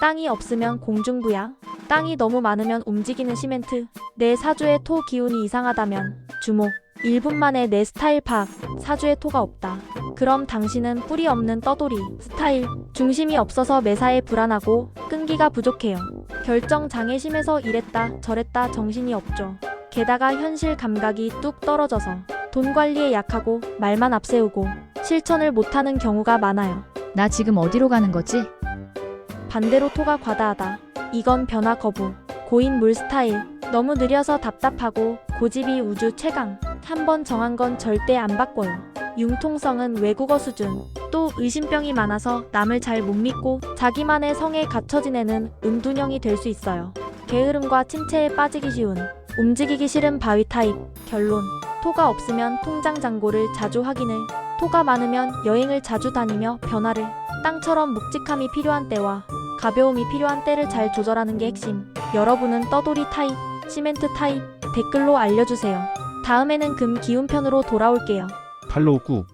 땅이 없으면 공중부양. 땅이 너무 많으면 움직이는 시멘트. 내 사주의 토 기운이 이상하다면 주목. 1분 만에 내 스타일 파악. 사주의 토가 없다. 그럼 당신은 뿌리 없는 떠돌이, 스타일, 중심이 없어서 매사에 불안하고 끈기가 부족해요. 결정 장애 심해서 이랬다 저랬다 정신이 없죠. 게다가 현실 감각이 뚝 떨어져서 돈 관리에 약하고 말만 앞세우고 실천을 못하는 경우가 많아요. 나 지금 어디로 가는 거지? 반대로 토가 과다하다. 이건 변화 거부. 고인 물 스타일. 너무 느려서 답답하고 고집이 우주 최강. 한 번 정한 건 절대 안 바꿔요. 융통성은 외국어 수준. 또 의심병이 많아서 남을 잘 못 믿고 자기만의 성에 갇혀 지내는 은둔형이 될 수 있어요. 게으름과 침체에 빠지기 쉬운. 움직이기 싫은 바위 타입. 결론. 토가 없으면 통장 잔고를 자주 확인을. 토가 많으면 여행을 자주 다니며 변화를. 땅처럼 묵직함이 필요한 때와 가벼움이 필요한 때를 잘 조절하는 게 핵심. 여러분은 떠돌이 타입, 시멘트 타입, 댓글로 알려주세요. 다음에는 금 기운편으로 돌아올게요. 팔로우 꾹.